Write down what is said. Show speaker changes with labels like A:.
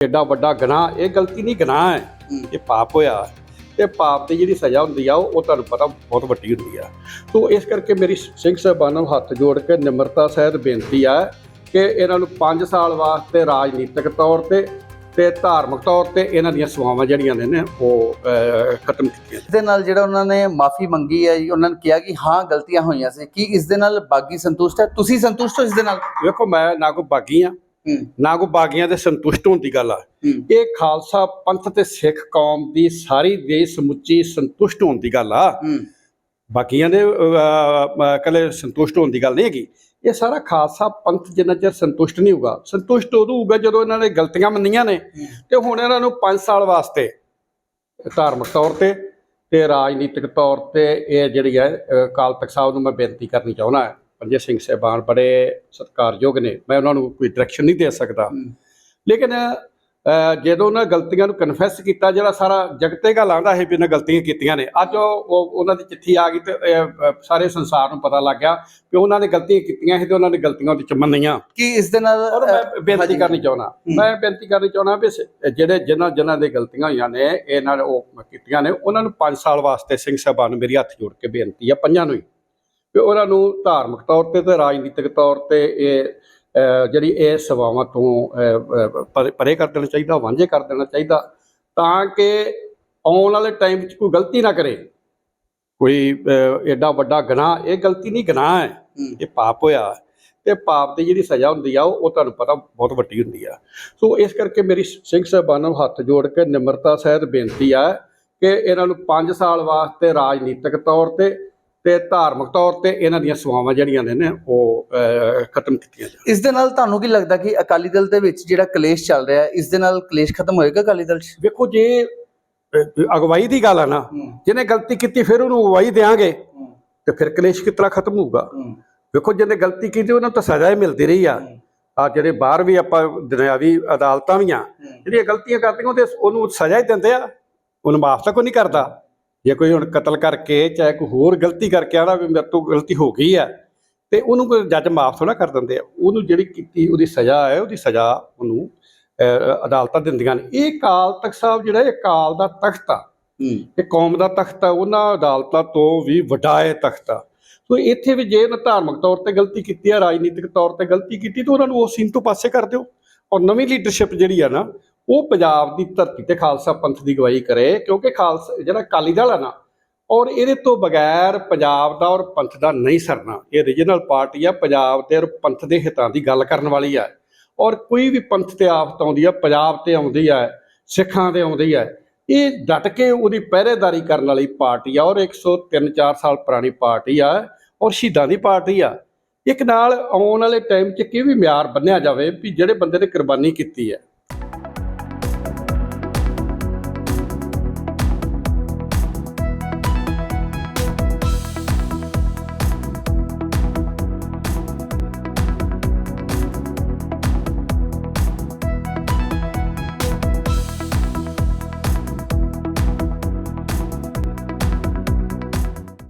A: ਐਡਾ ਵੱਡਾ ਗੁਨਾਹ ਇਹ ਗਲਤੀ ਨਹੀਂ ਗੁਨਾਹ ਹੈ ਇਹ ਪਾਪ ਹੋਇਆ ਤੇ ਪਾਪ ਦੀ ਜਿਹੜੀ ਸਜ਼ਾ ਹੁੰਦੀ ਆ ਉਹ ਤੁਹਾਨੂੰ ਪਤਾ ਬਹੁਤ ਵੱਡੀ ਹੁੰਦੀ ਆ। ਸੋ ਇਸ ਕਰਕੇ ਮੇਰੀ ਸਿੰਘ ਸਾਹਿਬਾਨਾਂ ਨੂੰ ਹੱਥ ਜੋੜ ਕੇ ਨਿਮਰਤਾ ਸਹਿਤ ਬੇਨਤੀ ਆ ਕਿ ਇਹਨਾਂ ਨੂੰ 5 ਸਾਲ ਵਾਸਤੇ ਰਾਜਨੀਤਿਕ ਤੌਰ ਤੇ ਤੇ ਧਾਰਮਿਕ ਤੌਰ ਤੇ ਇਹਨਾਂ ਦੀਆਂ ਸੇਵਾਵਾਂ ਜਿਹੜੀਆਂ ਨੇ ਨਾ ਉਹ ਖਤਮ ਕੀਤੀਆਂ।
B: ਇਸ ਦੇ ਨਾਲ ਜਿਹੜਾ ਉਹਨਾਂ ਨੇ ਮਾਫੀ ਮੰਗੀ ਹੈ ਜੀ ਉਹਨਾਂ ਨੇ ਕਿਹਾ ਕਿ ਹਾਂ ਗਲਤੀਆਂ ਹੋਈਆਂ ਸੀ। ਕੀ ਇਸ ਦੇ ਨਾਲ ਬਾਗੀ ਸੰਤੁਸ਼ਟ ਹੈ? ਤੁਸੀਂ ਸੰਤੁਸ਼ਟ ਹੋ ਇਸ ਦੇ ਨਾਲ?
A: ਵੇਖੋ ਮੈਂ ਨਾ ਕੋਈ ਬਾਗੀ ਆ। ਨਾ ਕੋਈ ਬਾਗੀਆਂ ਦੇ ਸੰਤੁਸ਼ਟ ਹੋਣ ਦੀ ਗੱਲ ਆ। ਇਹ ਖਾਲਸਾ ਪੰਥ ਤੇ ਸਿੱਖ ਕੌਮ ਦੀ ਸਾਰੀ ਦੇ ਸਮੁੱਚੀ ਸੰਤੁਸ਼ਟ ਹੋਣ ਦੀ ਗੱਲ ਆ।
B: ਹੂੰ।
A: ਬਾਕੀਆਂ ਦੇ ਕੱਲੇ ਸੰਤੁਸ਼ਟ ਹੋਣ ਦੀ ਗੱਲ ਨਹੀਂ ਹੈਗੀ। ਇਹ ਸਾਰਾ ਖਾਲਸਾ ਪੰਥ ਜਿੰਨਾ ਚਿਰ ਸੰਤੁਸ਼ਟ ਨਹੀਂ ਹੋਊਗਾ ਸੰਤੁਸ਼ਟ ਉਦੋਂ ਹੋਊਗਾ ਜਦੋਂ ਇਹਨਾਂ ਨੇ ਗਲਤੀਆਂ ਮੰਨੀਆਂ ਨੇ। ਤੇ ਹੁਣ ਇਹਨਾਂ ਨੂੰ 5 ਸਾਲ ਵਾਸਤੇ ਧਾਰਮਿਕ ਤੌਰ ਤੇ ਤੇ ਰਾਜਨੀਤਿਕ ਤੌਰ ਤੇ ਇਹ ਜਿਹੜੀ ਹੈ ਅ, ਅਕਾਲ ਤਖਤ ਸਾਹਿਬ ਨੂੰ ਮੈਂ ਬੇਨਤੀ ਕਰਨੀ ਚਾਹੁੰਦਾ ਹਾਂ। ਪੰਜੇ ਸਿੰਘ ਸਾਹਿਬਾਨ ਬੜੇ ਸਤਿਕਾਰਯੋਗ ਨੇ। ਮੈਂ ਉਹਨਾਂ ਨੂੰ ਕੋਈ ਡਾਇਰੈਕਸ਼ਨ ਨਹੀਂ ਦੇ ਸਕਦਾ। ਲੇਕਿਨ ਜਦੋਂ ਉਹਨਾਂ ਗਲਤੀਆਂ ਨੂੰ ਕਨਫੈਸ ਕੀਤਾ ਜਿਹੜਾ ਸਾਰਾ ਜਗਤੇ ਗਾ ਲਾਂਦਾ ਹੈ ਵੀ ਇਹਨਾਂ ਗਲਤੀਆਂ ਕੀਤੀਆਂ ਨੇ ਅੱਜ ਉਹ ਉਹ- ਉਹਨਾਂ ਦੀ ਚਿੱਠੀ ਆ ਗਈ ਤੇ ਸਾਰੇ ਸੰਸਾਰ ਨੂੰ ਪਤਾ ਲੱਗ ਗਿਆ ਕਿ ਉਹਨਾਂ ਨੇ ਗਲਤੀਆਂ ਕੀਤੀਆਂ ਸੀ ਤੇ ਉਹਨਾਂ ਨੇ ਗਲਤੀਆਂ ਉਹਦੇ ਚ ਮੰਨੀਆਂ।
B: ਕੀ ਇਸ ਦੇ ਨਾਲ
A: ਔਰ ਮੈਂ ਬੇਨਤੀ। ਕਰਨੀ ਚਾਹੁੰਦਾ। ਮੈਂ ਬੇਨਤੀ ਕਰਨੀ ਚਾਹੁੰਦਾ ਵੀ ਜਿਹੜੇ ਜਿਨ੍ਹਾਂ ਜਿਨ੍ਹਾਂ ਦੇ ਗਲਤੀਆਂ ਹੋਈਆਂ ਨੇ ਇਹਨਾਂ ਨੇ ਉਹ ਕੀਤੀਆਂ ਨੇ ਉਹਨਾਂ ਨੂੰ 5 ਸਾਲ ਵਾਸਤੇ ਸਿੰਘ ਸਾਹਿਬਾਨ ਨੂੰ ਮੇਰੀ ਹੱਥ ਜੋੜ ਕੇ ਬੇਨਤੀ ਆ ਪੰਜਾਂ ਨੂੰ ਹੀ। ਵੀ ਉਹਨਾਂ ਨੂੰ ਧਾਰਮਿਕ ਤੌਰ ਤੇ ਤੇ ਰਾਜਨੀਤਿਕ ਤੌਰ ਤੇ ਇਹ ਜਿਹੜੀ ਇਹ ਸੇਵਾਵਾਂ ਤੋਂ ਪਰੇ- ਕਰ ਦੇਣਾ ਚਾਹੀਦਾ ਵਾਂਝੇ ਕਰ ਦੇਣਾ ਚਾਹੀਦਾ ਤਾਂ ਕਿ ਆਉਣ ਵਾਲੇ ਟਾਈਮ 'ਚ ਕੋਈ ਗਲਤੀ ਨਾ ਕਰੇ। ਕੋਈ ਐਡਾ ਵੱਡਾ ਗੁਨਾਹ ਇਹ ਗਲਤੀ ਨਹੀਂ ਗੁਨਾਹ ਹੈ। ਇਹ ਪਾਪ ਹੋਇਆ ਤੇ ਪਾਪ ਦੀ ਜਿਹੜੀ ਸਜ਼ਾ ਹੁੰਦੀ ਆ ਉਹ ਤੁਹਾਨੂੰ ਪਤਾ ਬਹੁਤ ਵੱਡੀ ਹੁੰਦੀ ਆ। ਸੋ ਇਸ ਕਰਕੇ ਮੇਰੀ ਸਿੰਘ ਸਾਹਿਬਾਨਾਂ ਨੂੰ ਹੱਥ ਜੋੜ ਕੇ ਨਿਮਰਤਾ ਸਹਿਤ ਬੇਨਤੀ ਆ ਕਿ ਇਹਨਾਂ ਨੂੰ 5 ਸਾਲ ਵਾਸਤੇ ਰਾਜਨੀਤਿਕ ਤੌਰ ਤੇ ਤੇ ਧਾਰਮਿਕ ਤੌਰ ਤੇ ਇਹਨਾਂ ਦੀਆਂ ਸੇਵਾਵਾਂ ਜਿਹੜੀਆਂ ਨੇ ਨਾ ਉਹ ਖਤਮ ਕੀਤੀਆਂ ਜਾਣ।
B: ਇਸ ਦੇ ਨਾਲ ਤੁਹਾਨੂੰ ਕੀ ਲੱਗਦਾ ਕਿ ਅਕਾਲੀ ਦਲ ਦੇ ਵਿੱਚ ਜਿਹੜਾ ਕਲੇਸ਼ ਚੱਲ ਰਿਹਾ ਹੈ ਇਸ ਦੇ ਨਾਲ ਕਲੇਸ਼ ਖਤਮ ਹੋਏਗਾ ਅਕਾਲੀ ਦਲ 'ਚ?
A: ਵੇਖੋ ਜੇ ਅਗਵਾਈ ਦੀ ਗੱਲ ਆ ਨਾ ਜਿਹਨੇ ਗਲਤੀ ਕੀਤੀ ਫਿਰ ਉਹਨੂੰ ਅਗਵਾਈ ਦੇਾਂਗੇ ਤੇ ਫਿਰ ਕਲੇਸ਼ ਤਰ੍ਹਾਂ ਖਤਮ ਹੋਊਗਾ? ਵੇਖੋ ਜਿਹਨੇ ਗਲਤੀ ਕੀਤੀ ਉਹਨਾਂ ਨੂੰ ਤਾਂ ਸਜ਼ਾ ਹੀ ਮਿਲਦੀ ਰਹੀ ਆ। ਆ ਜਿਹੜੇ ਬਾਹਰ ਵੀ ਆਪਾਂ ਦੁਨਿਆਵੀ ਅਦਾਲਤਾਂ ਵੀ ਆ ਜਿਹੜੀਆਂ ਗਲਤੀਆਂ ਕਰਦੀਆਂ ਉਹਦੇ ਉਹਨੂੰ ਸਜ਼ਾ ਹੀ ਦਿੰਦੇ ਆ। ਉਹਨੂੰ ਮਾਫ ਤਾਂ ਕੋਈ ਨਹੀਂ ਕਰਦਾ। ਜੇ ਕੋਈ ਹੁਣ ਕਤਲ ਕਰਕੇ ਚਾਹੇ ਕੋਈ ਹੋਰ ਗਲਤੀ ਕਰਕੇ ਆਣਾ ਵੀ ਮੇਰੇ ਤੋਂ ਗਲਤੀ ਹੋ ਗਈ ਆ ਤੇ ਉਹਨੂੰ ਕੋਈ ਜੱਜ ਮਾਫ ਥੋੜਾ ਕਰ ਦਿੰਦੇ ਆ। ਉਹਨੂੰ ਜਿਹੜੀ ਕੀਤੀ ਉਹਦੀ ਸਜ਼ਾ ਹੈ ਉਹਦੀ ਸਜ਼ਾ ਉਹਨੂੰ ਅਦਾਲਤਾਂ ਦਿੰਦੀਆਂ ਨੇ। ਇਹ ਕਾਲ ਤਖਤ ਸਾਹਿਬ ਜਿਹੜਾ ਇਹ ਕਾਲ ਦਾ ਤਖਤ ਆ। ਇਹ ਕੌਮ ਦਾ ਤਖਤ ਆ ਉਹਨਾਂ ਅਦਾਲਤਾਂ ਤੋਂ ਵੀ ਵੱਡਾ ਹੈ ਤਖਤ ਆ। ਸੋ ਇੱਥੇ ਵੀ ਜੇ ਇਹਨਾਂ ਧਾਰਮਿਕ ਤੌਰ ਤੇ ਗਲਤੀ ਕੀਤੀ ਆ ਰਾਜਨੀਤਿਕ ਤੌਰ ਤੇ ਗਲਤੀ ਕੀਤੀ ਤਾਂ ਉਹਨਾਂ ਨੂੰ ਉਸ ਸੀਨ ਤੋਂ ਪਾਸੇ ਕਰ ਦਿਓ। ਔਰ ਨਵੀਂ ਲੀਡਰਸ਼ਿਪ ਜਿਹੜੀ ਆ ਨਾ ਉਹ ਪੰਜਾਬ ਦੀ ਧਰਤੀ ਤੇ ਖਾਲਸਾ ਪੰਥ ਦੀ ਗਵਾਹੀ ਕਰੇ, ਕਿਉਂਕਿ ਖਾਲਸਾ ਜਿਹੜਾ ਅਕਾਲੀ ਦਲ ਆ ਨਾ, ਔਰ ਇਹਦੇ ਤੋਂ ਬਗੈਰ ਪੰਜਾਬ ਦਾ ਔਰ ਪੰਥ ਦਾ ਨਹੀਂ ਸਰਨਾ। ਇਹ ਰੀਜਨਲ ਪਾਰਟੀ ਆ, ਪੰਜਾਬ ਤੇ ਔਰ ਪੰਥ ਦੇ ਹਿੱਤਾਂ ਦੀ ਗੱਲ ਕਰਨ ਵਾਲੀ ਆ। ਔਰ ਕੋਈ ਵੀ ਪੰਥ ਤੇ ਆਫਤ ਆਉਂਦੀ ਆ, ਪੰਜਾਬ ਤੇ ਆਉਂਦੀ ਆ, ਸਿੱਖਾਂ ਤੇ ਆਉਂਦੀ ਆ, ਇਹ ਡਟ ਕੇ ਉਹਦੀ ਪਹਿਰੇਦਾਰੀ ਕਰਨ ਵਾਲੀ ਪਾਰਟੀ ਆ, ਔਰ 103 4 ਸਾਲ ਪੁਰਾਣੀ ਪਾਰਟੀ ਆ, ਔਰ ਸ਼ਹੀਦਾਂ ਦੀ ਪਾਰਟੀ ਆ। ਇੱਕ ਨਾਲ ਆਉਣ ਵਾਲੇ ਟਾਈਮ 'ਚ ਕੀ ਵੀ ਮਿਆਰ ਬੰਨਿਆ ਜਾਵੇ ਵੀ ਜਿਹੜੇ ਬੰਦੇ ਨੇ ਕੁਰਬਾਨੀ ਕੀਤੀ ਹੈ